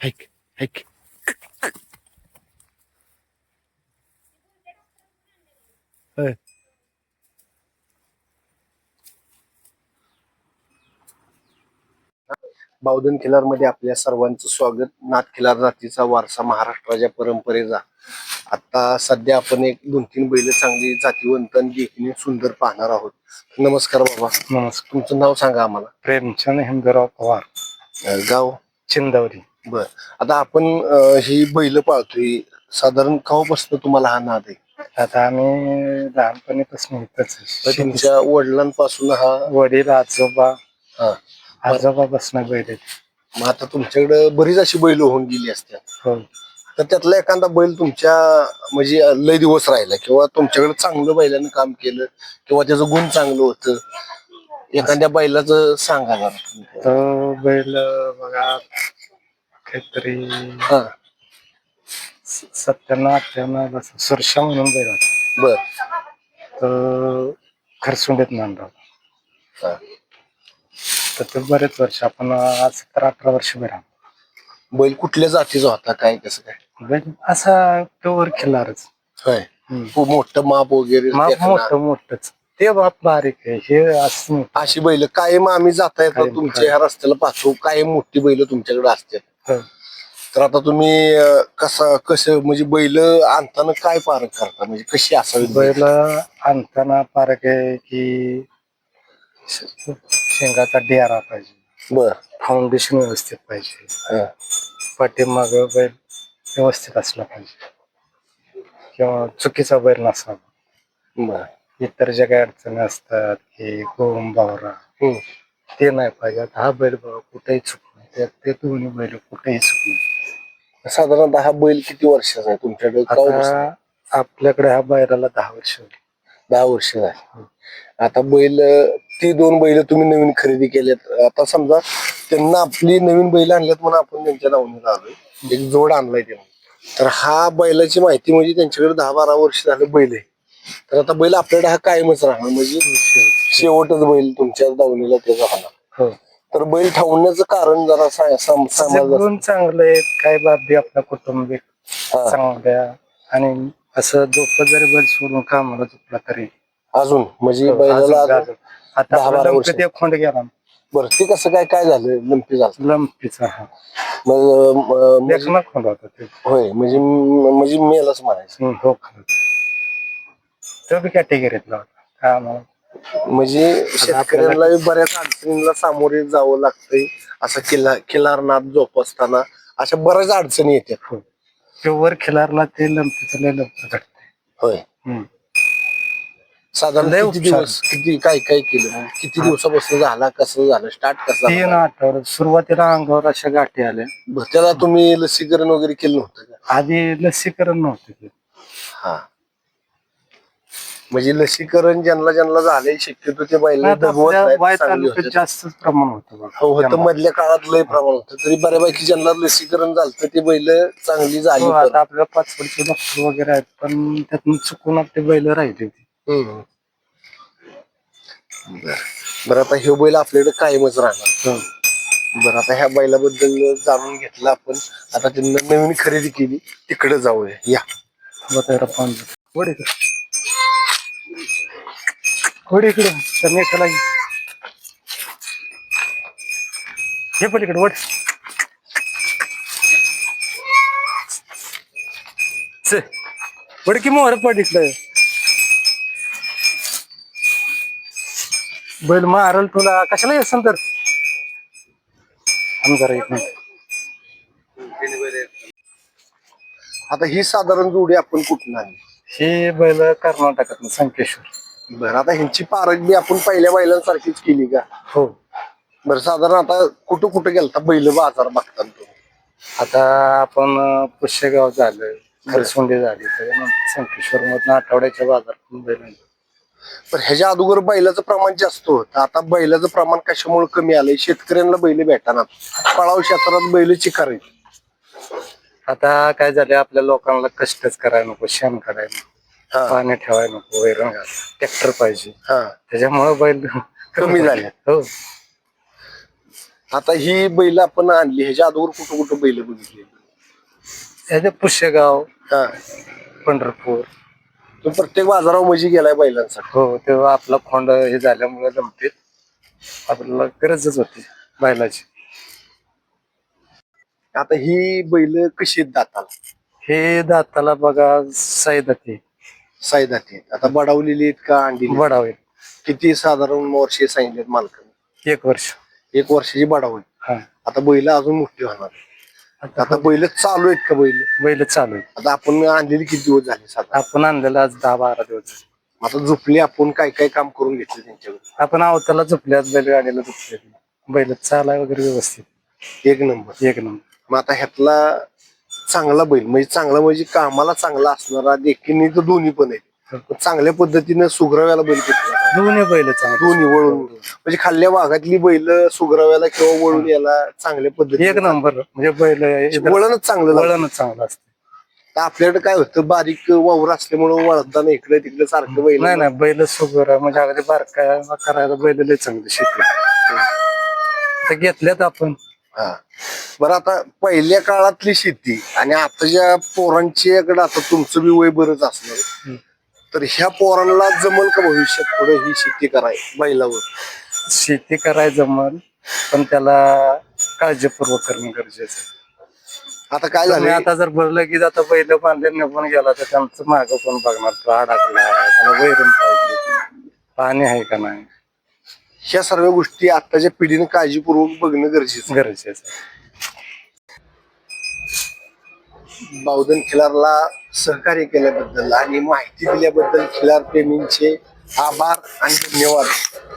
ऐक होय. बावधन खिलारमध्ये आपल्या सर्वांचं स्वागत. नाथ खिलार जातीचा वारसा महाराष्ट्राच्या परंपरेचा. आता सध्या आपण एक दोन तीन बैल चांगली जातीवंत आणि देखील सुंदर पाहणार आहोत. नमस्कार बाबा. नमस्कार. तुमचं नाव सांगा आम्हाला. प्रेमचंद हिंदराव पवार. अं, गाव? चिंदवरी बर आता आपण अं, ही बैल पाळतोय साधारण केव्हापासून तुम्हाला हा नाद आहे आता आम्ही लहानपणीपासून तर. तुमच्या वडिलांपासून हा वडील आजोबा हा आजोबा बसणं बैल आहेत. मग आता तुमच्याकडे बरीच अशी बैल होऊन गेली असतात हो तर त्यातला एखादा बैल तुमच्या म्हणजे लय दिवस राहिला किंवा तुमच्याकडे चांगलं बैलानं काम केलं किंवा त्याचं गुण चांगलं होतं एखाद्या बैलाचं सांगा जरा तुम्ही. तो बैल बघा काहीतरी हा स- सत्त्याण्णव अठ्ठ्याण्णव असं सुरशा म्हणून बैल होता बर तो खरसुंडीत नांदला हा. तर ते बरेच वर्ष आपण आज सतरा अठरा वर्ष बैल आहोत. बैल कुठल्या जातीचा होता काय कसं काय बैल असा प्युअर खिल्लारच होय खूप मोठं माप वगैरे माप देखणं. मोठं मोठच ते बाप बारीक आहे हे असं. अशी बैल कायम आम्ही जाता येतो कायम, तुमच्या ह्या रस्त्याला पाहतो कायम मोठी बैल तुमच्याकडे असतात. तर आता तुम्ही अं, कसं कसं म्हणजे बैल आणताना काय पारख करता? म्हणजे कशी असावी बैल? आणताना पारक आहे की श- शेंगाचा डेरा पाहिजे. बर. फाउंडेशन व्यवस्थित पाहिजे. हा. पाठीमाग बैल व्यवस्थित असला पाहिजे. किंवा चुकीचा बैल नसावा. बर. इतर ज्या काही अडचणी असतात की गोम बावरा हम्म. ते नाही पाहिजे. आता हा बैल बघा कुठेही चुकणार ते ते दोन्ही बैल कुठेही चुकणार साधारणतः हा बैल किती वर्षाचा आहे? तुमच्याकडे? आता आपल्याकडे हा बैलाला दहा वर्ष झाली. दहा वर्ष झाली. आता बैल ती दोन बैल तुम्ही नवीन खरेदी केलेत आता समजा त्यांना आपली नवीन बैल आणल्यात म्हणून आपण त्यांच्या नावाने आलोय एक जोड आणलाय त्यांनी. तर हा बैलाची माहिती म्हणजे त्यांच्याकडे दहा बारा वर्ष झालं बैल आहे. तर आता बैल आपल्याकडे हा कायमच राहणार. म्हणजे शेवटच बैल तुमच्या दावणीला त्याचा तर बैल ठेवण्याचं कारण जरा गुण चांगले आहेत काय बाबी आपल्या कुटुंबिक हा. चांगल्या. आणि असं झोप जरी बैल सोडून कामाला झोपला तरी. अजून म्हणजे हो, बैलाला अजून. आता दहा बारा आपल्या वर्ष. खोंड गेला. बरं ते कसं काय काय झालं लंपी झालं लंपीचा हा. मग म- म्हणजे- देखना खोंड होता ते. होय म्हणजे म्हणजे मेलच म्हणायचं. हम्म, हो खरं. तो बी कॅटेगरीतला होता. काय आम्हाला म्हणजे शेतकऱ्यांना बऱ्याच अडचणींना सामोरे जावं लागतंय. असं किल्ला किल्लारनाथ जोपासताना अशा बऱ्याच अडचणी येतात. हो. प्युअर खिलारला ते लंपीचं लय घडते होय. साधारण लय किती उपचार. दिवस किती काय काय केलं? किती दिवसापासून झाला कसं झालं स्टार्ट कसं तीन झालं? सुरुवातीला अंगावर अशा गाठी आल्या. बरं, त्याला तुम्ही लसीकरण वगैरे केलं नव्हतं का? आधी लसीकरण नव्हतं. हा. म्हणजे लसीकरण ज्यांना ज्यांना झालंय शक्यतो ते बैल आता दगवत आपल्या नाहीत, वाय चांगली तालुक्यात होतात. जास्तच प्रमाण होतं बघा. हो होतं त्यामुळे. मधल्या काळात लय प्रमाण होतं तरी बऱ्यापैकी ज्यांना लसीकरण झालं ते बैल चांगली झाली हो. आता आपल्या पाचवडचे डॉक्टर वगैरे आहेत पण त्यातून चुकून आपले बैल राहिले होते हम्म. बरं बरं आता हे बैल आपल्याकडे कायमच राहणार हो. बरं आता ह्या बैलाबद्दल जाणून घेतलं आपण आता त्यांना नवीन खरेदी केली तिकडे जाऊया या बघा वड इकडे थोडी इकडे. तर नेटाला हे पलीकडे वट चल. वड की मोहर पड इकडं. बैल मारल तुला. कशाला येस तर जरा एक मिनिट. आता ही साधारण जोडी आपण कुठून आली हे बैल कर्नाटकात संकेश्वर. बरं आता ह्यांची पारख बी आपण पहिल्या बैलांसारखीच केली का? हो. बरं साधारण आता कुठं कुठं गेलता बैल बाजार बघता तुम्ही? आता आपण पुष्यगाव झालं खरसुंडी झाली त्याच्यानंतर संकेश्वर मधून आठवड्याच्या बाजारातून बैल आणले. पण ह्याच्या अगोदर बैलाचं प्रमाण जास्त होतं. आता बैलाचं प्रमाण कशामुळे कमी आलंय? शेतकऱ्यांना बैल भेटाना पळाव क्षेत्रात बैल चिकार आता काय झालं आपल्या लोकांना कष्टच करायला नको शेण करायला हा. पाणी ठेवायला नको वैरण ट्रॅक्टर पाहिजे. हा. त्याच्यामुळे बैल कमी झाले. हो. आता ही बैल आपण आणली ह्याच्या अगोदर कुठं कुठं बैल बघितली? ह्याचे पुष्यगाव हा. पंढरपूर. तो प्रत्येक बाजारावर म्हणजे गेलाय बैलांसाठी हो तेव्हा आपला खोंड हे झाल्यामुळे लंपीत आपल्याला गरजच होती बैलाची. आता ही बैल कशी आहेत दाताला? हे दाताला बघा साईदाती साईदाती आहेत. आता बडावलेली आहेत का अंडी बडावे किती साधारण वर्षे सांगितलेत मालकाने? एक वर्ष. एक वर्षाची बडावली हा. आता बैल अजून मोठी होणार. आता आता बैल चालू आहेत का बैल? बैल चालू आहे आता आपण आणलेली किती दिवस झाले साधारण? आपण आणलेला आज दहा बारा दिवस झाले. आता झोपले आपण काय काय काम करून घेतलं त्यांच्याकडे? आपण अवताला झोपल्यात बैलगाडीला झोपले. बैल चालाय वगैरे व्यवस्थित. एक नंबर. एक नंबर. मग आता ह्यातला चांगला बैल. म्हणजे चांगला म्हणजे कामाला चांगला असणारा देखील तर दोन्ही पण पण चांगल्या पद्धतीनं सुगराव्याला बैल कुठला? दोन्ही बैल चांगले. दोन्ही वळून. म्हणजे खाल्ल्या भागातली बैल सुगराव्याला किंवा वळून याला चांगल्या एक पद्धतीने नंबर. म्हणजे बैल इथं वळणच चांगलं. वळणच चांगलं असतं. आपल्याकडे काय होतं? बारीक वावर असल्यामुळे वळताना इकडे तिकडे सारखं बैल नाही नाही. बैल सुगर म्हणजे अगदी बारकाय करायला बैल लय चांगली शेती. आता घेतल्यात आपण. हा. बरं आता पहिल्या काळातली शेती आणि आताच्या पोरांच्याकडे आता तुमचं बी वय बरंच असणार. तर ह्या पोरांना जमल का भविष्यात पुढे ही शेती कराय बैलावर? शेती करायला जमल पण त्याला काळजीपूर्वक करणं गरजेचं आहे. आता काय तुम्ही झालं आता जर बोललं की आता बैल बांधले निघून गेला तर त्यांचं मागं पण बघणार? तो अडकला त्याला वैरण पाहिजे. पाणी आहे का नाही? ह्या सर्व गोष्टी आताच्या पिढीने काळजीपूर्वक बघणं गरजेचं. गरजेचं आहे. बावधन खिलारला सहकार्य केल्याबद्दल आणि माहिती दिल्याबद्दल खिलार प्रेमींचे आभार आणि धन्यवाद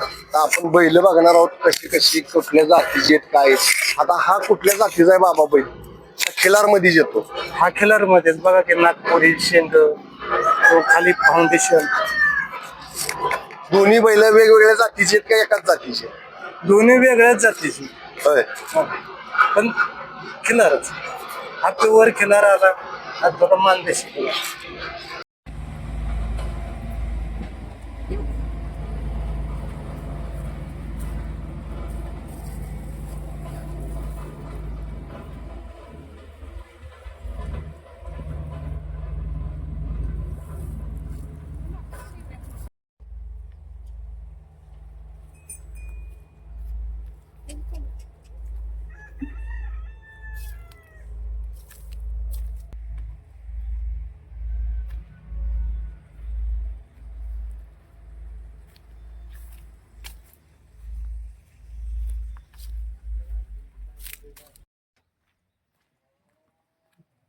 आता आपण बैल बघणार आहोत कशी कशी कुठल्या जातीचे आहेत काय आहेत. आता हा कुठल्या जातीचा आहे बाबा बैल खिलारमध्ये येतो हा खिलार मध्येच बघा की नागपुरी शेंग तो खाली फाउंडेशन दोन्ही बैल वेगवेगळ्या जातीचे आहेत का एकाच जातीचे दोन्ही वेगळ्याच जातीची. होय. पण खिलारच. हा प्युअर खिलार आला हा थोडा मानदेशी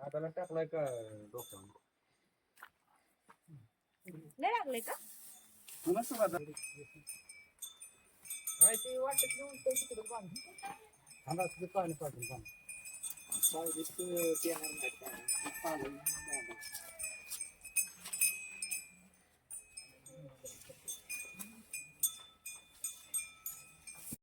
हाताला टाकलाय का डोक्यावर? लय लागले का? माहिती वाटत घेऊन तो तिकडे बांध. पाणी पाठवून बांध पाणी येणार नाही.